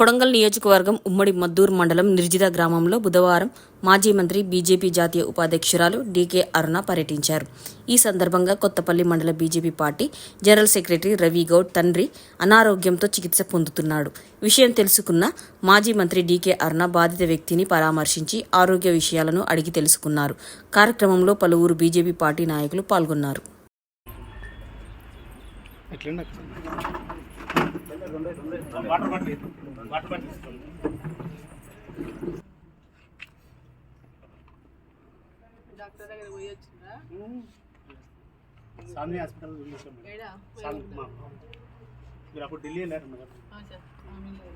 కొడంగల్ నియోజకవర్గం ఉమ్మడి మద్దూర్ మండలం నిర్జిత గ్రామంలో బుధవారం మాజీ మంత్రి బీజేపీ జాతీయ ఉపాధ్యక్షురాలు డీకే అరుణ పర్యటించారు. ఈ సందర్భంగా కొత్తపల్లి మండల BJP party general secretary Ravi Goud తండ్రి అనారోగ్యంతో చికిత్స పొందుతున్నాడు. విషయం తెలుసుకున్న మాజీ మంత్రి డీకే అరుణ బాధిత వ్యక్తిని పరామర్శించి ఆరోగ్య విషయాలను అడిగి తెలుసుకున్నారు. కార్యక్రమంలో పలువురు బీజేపీ పార్టీ నాయకులు పాల్గొన్నారు. ఎట్లండి డాక్టర్ దగ్గర పోయి వచ్చిందా సాంద్రి హాస్పిటల్ చూసాం మేడం. ఏడా సాంద్రి మా- మీరు అప్పుడు ఢిల్లీ వెళ్ళారు మేడం ఆ, చెప్పు. ఆ, మిల్లు.